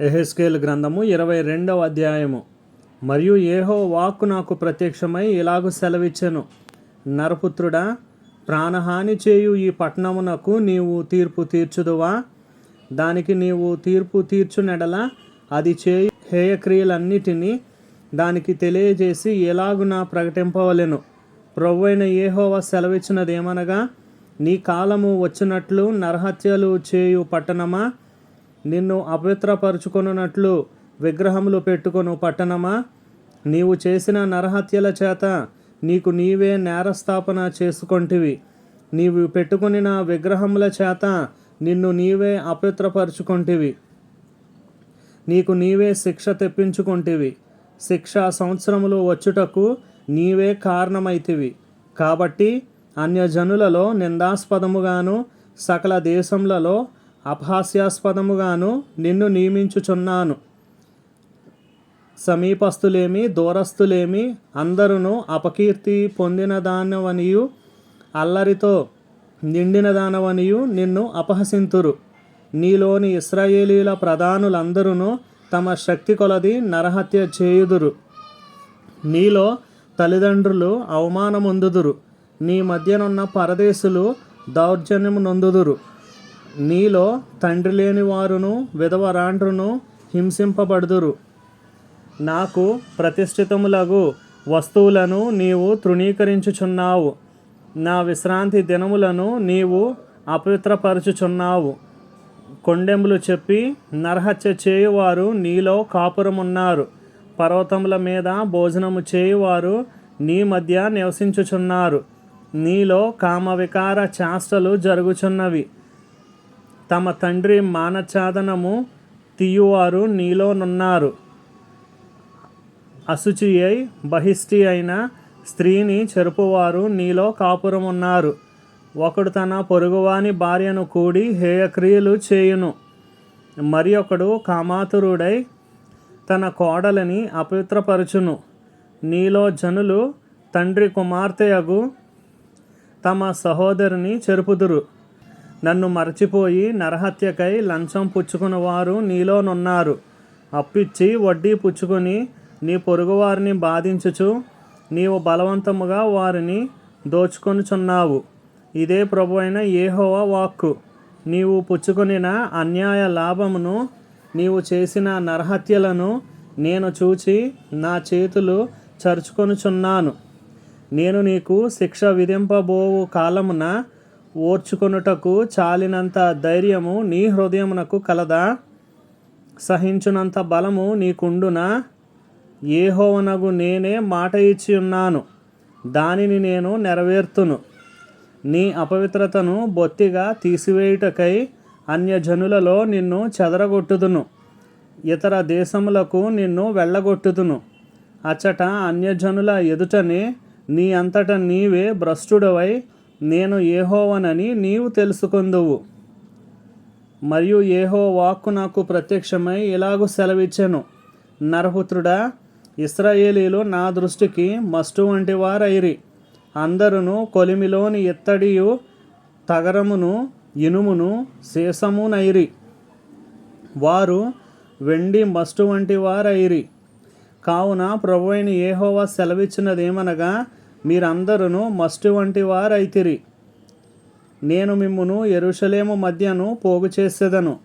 ఎహెస్కేల్ గ్రంథము ఇరవై రెండవ అధ్యాయము. మరియు ఏహో వాక్కు నాకు ప్రత్యక్షమై ఇలాగు సెలవిచ్చెను. నరపుత్రుడా ప్రాణహాని చేయు ఈ పట్టణమునకు నీవు తీర్పు తీర్చుదువా? దానికి నీవు తీర్పు తీర్చునెడల అది చేయు హేయక్రియలన్నిటినీ దానికి తెలియజేసి ఎలాగున ప్రకటింపవలెను? ప్రవ్వైన ఏహోవా సెలవిచ్చినదేమనగా నీ కాలము వచ్చినట్లు నరహత్యలు చేయు పట్టణమా? నిన్ను అపవిత్రపరుచుకొనున్నట్లు విగ్రహములు పెట్టుకొను పట్టణమా? నీవు చేసిన నరహత్యల చేత నీకు నీవే నేరస్థాపన చేసుకొంటివి. నీవు పెట్టుకొనిన విగ్రహముల చేత నిన్ను నీవే అపవిత్రపరుచుకొంటివి. నీకు నీవే శిక్ష తెప్పించుకొంటివి. శిక్ష సంవత్సరములు వచ్చుటకు నీవే కారణమైతివి. కాబట్టి అన్యజనులలో నిందాస్పదముగాను సకల దేశములలో అపహాస్యాస్పదముగాను నిన్ను నియమించుచున్నాను. సమీపస్థులేమి దూరస్థులేమి అందరును అపకీర్తి పొందిన దానవనియు అల్లరితో నిండిన దానవనియు నిన్ను అపహసింతురు. నీలోని ఇస్రాయేలీల ప్రధానులందరూ తమ శక్తి కొలది నరహత్య చేయుదురు. నీలో తల్లిదండ్రులు అవమానమొందుదురు. నీ మధ్యనున్న పరదేశులు దౌర్జన్యము నొందుదురు నీలో తండ్రి లేని వారును విధవరాండ్రును హింసింపబడుదురు. నాకు ప్రతిష్ఠితములగు వస్తువులను నీవు తృణీకరించుచున్నావు. నా విశ్రాంతి దినములను నీవు అపవిత్రపరచుచున్నావు. కొండెములు చెప్పి నరహత్య చేయువారు నీలో కాపురమున్నారు. పర్వతముల మీద భోజనము చేయువారు నీ మధ్య నివసించుచున్నారు. నీలో కామవికార చేష్టలు జరుగుచున్నవి. తమ తండ్రి మానఛాదనము తీయువారు నీలోనున్నారు. అశుచి అయి బహిష్టి అయిన స్త్రీని చెరుపువారు నీలో కాపురమున్నారు. ఒకడు తన పొరుగువాని భార్యను కూడి హేయక్రియలు చేయును. మరి ఒకడు కామాతురుడై తన కోడలని అపవిత్రపరచును. నీలో జనులు తండ్రి కుమార్తెయగు తమ సహోదరిని చెరుపుదురు. నన్ను మరచిపోయి నరహత్యకై లంచం పుచ్చుకుని వారు నీలోనున్నారు. అప్పిచ్చి వడ్డీ పుచ్చుకొని నీ పొరుగువారిని బాధించుచు నీవు బలవంతముగా వారిని దోచుకొనుచున్నావు. ఇదే ప్రభు అయిన ఏహోవ వాక్కు. నీవు పుచ్చుకొనిన అన్యాయ లాభమును నీవు చేసిన నరహత్యలను నేను చూచి నా చేతులు చరుచుకొనుచున్నాను. నేను నీకు శిక్ష విధింపబోవు కాలమున ఓర్చుకొనుటకు చాలినంత ధైర్యము నీ హృదయమునకు కలదా? సహించునంత బలము నీకుండునా? ఏహోవనగు నేనే మాట ఇచ్చి ఉన్నాను దానిని నేను నెరవేర్తును. నీ అపవిత్రతను బొత్తిగా తీసివేయుటకై అన్యజనులలో నిన్ను చెదరగొట్టుదును ఇతర దేశములకు నిన్ను వెళ్ళగొట్టుదును. అచ్చట అన్యజనుల ఎదుటనే నీ అంతట నీవే భ్రష్టుడవై నేను ఏహోవనని నీవు తెలుసుకుందువు. మరియు ఏహో వాక్కు నాకు ప్రత్యక్షమై ఇలాగూ సెలవిచ్చెను. నరపుత్రుడా ఇస్రాయేలీలు నా దృష్టికి మస్టు వంటి వారైరి అందరును కొలిమిలోని ఎత్తడియు తగరమును ఇనుమును శేషమునైరి. వారు వెండి మస్టు వంటి వారైరి కావున ప్రభు అయిన ఏహోవా సెలవిచ్చినదేమనగా మీరందరూ మస్టు వంటి వారైతిరి. నేను మిమ్మును ఎరుషలేము మధ్యను పోగు చేసేదను.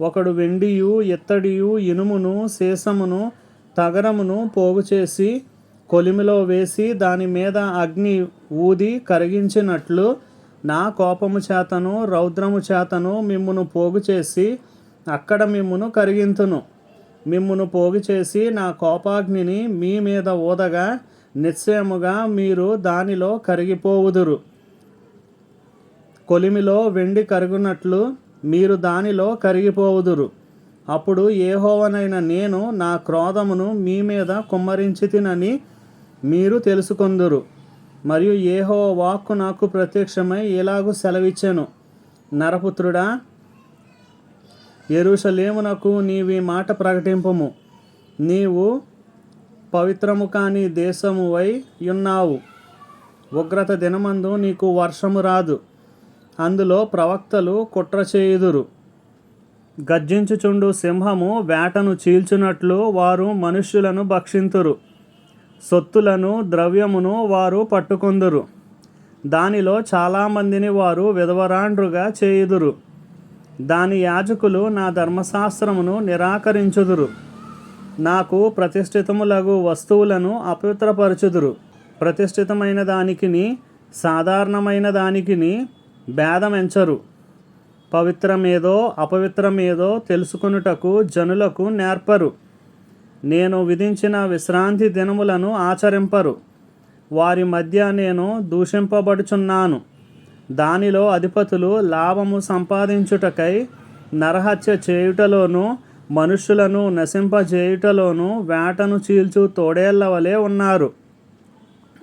ఒకడు వెండియు ఎత్తడియు ఇనుమును శేషమును తగరమును పోగు చేసి కొలిమిలో వేసి దాని మీద అగ్ని ఊది కరిగించినట్లు నా కోపము చేతను రౌద్రము చేతను మిమ్మును పోగు చేసి అక్కడ మిమ్మును కరిగింతును. మిమ్మును పోగు చేసి నా కోపాగ్నిని మీ మీద ఊదగా నిశ్చయముగా మీరు దానిలో కరిగిపోవుదురు. కొలిమిలో వెండి కరుగునట్లు మీరు దానిలో కరిగిపోవుదురు. అప్పుడు ఏహోవనైన నేను నా క్రోధమును మీ మీద కుమ్మరించి తినని మీరు తెలుసుకొందురు. మరియు ఏహో వాక్కు నాకు ప్రత్యక్షమై ఇలాగూ సెలవిచ్చాను. నరపుత్రుడా ఎరుషలేమునకు నీవి మాట ప్రకటింపము. నీవు పవిత్రము కాని దేశమువై ఉన్నావు. ఉగ్రత దినమందు నీకు వర్షము రాదు. అందులో ప్రవక్తలు కుట్ర చేయుదురు. గర్జించుచుండు సింహము వేటను చీల్చునట్లు వారు మనుష్యులను భక్షింతురు. సొత్తులను ద్రవ్యమును వారు పట్టుకొందురు. దానిలో చాలామందిని వారు విధవరాండ్రుగా చేయుదురు. దాని యాజకులు నా ధర్మశాస్త్రమును నిరాకరించుదురు. నాకు ప్రతిష్ఠితములగు వస్తువులను అపవిత్రపరచుదురు. ప్రతిష్ఠితమైన దానికిని సాధారణమైన దానికిని భేదమెంచరు. పవిత్రమేదో అపవిత్రమేదో తెలుసుకొనుటకు జనులకు నేర్పరు. నేను విధించిన విశ్రాంతి దినములను ఆచరింపరు. వారి మధ్య నేను దూషింపబడుచున్నాను. దానిలో అధిపతులు లాభము సంపాదించుటకై నరహత్య చేయుటలోనూ మనుష్యులను నశింపజేయుటలోను వేటను చీల్చు తోడేళ్ళ వలె ఉన్నారు.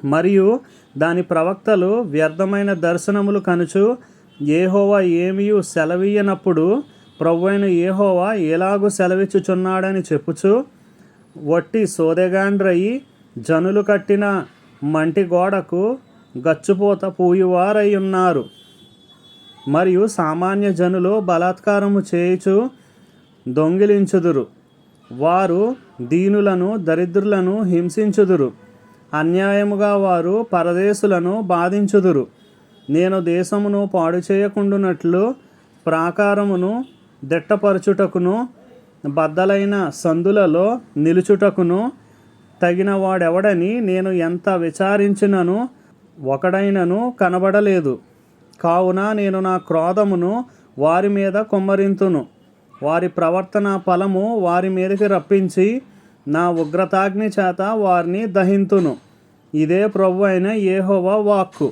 మరియు దాని ప్రవక్తలు వ్యర్థమైన దర్శనములు కనుచు ఏహోవా ఏమియు సెలవీయనప్పుడు ప్రవ్వైన ఏహోవా ఎలాగూ సెలవిచ్చుచున్నాడని చెప్పుచు వట్టి సోదెగాండ్రయి జనులు కట్టిన మంటి గోడకు గచ్చుపోత పూయువారై ఉన్నారు. మరియు సామాన్య జనులు బలాత్కారము చేయుచు దొంగిలించుదురు. వారు దీనులను దరిద్రులను హింసించుదురు. అన్యాయముగా వారు పరదేశులను బాధించుదురు. నేను దేశమును పాడు చేయకుండునట్లు ప్రాకారమును దిట్టపరచుటకును బద్దలైన సందులలో నిలుచుటకును తగిన వాడెవడని నేను ఎంత విచారించినను ఒకడైనను కనబడలేదు. కావున నేను నా క్రోధమును వారి మీద కుమ్మరింతును. వారి ప్రవర్తన ఫలము వారి మీదకి రప్పించి నా ఉగ్రతాగ్ని చేత వారిని దహింతును. ఇదే ప్రభు అయిన ఏహోవా వాక్కు.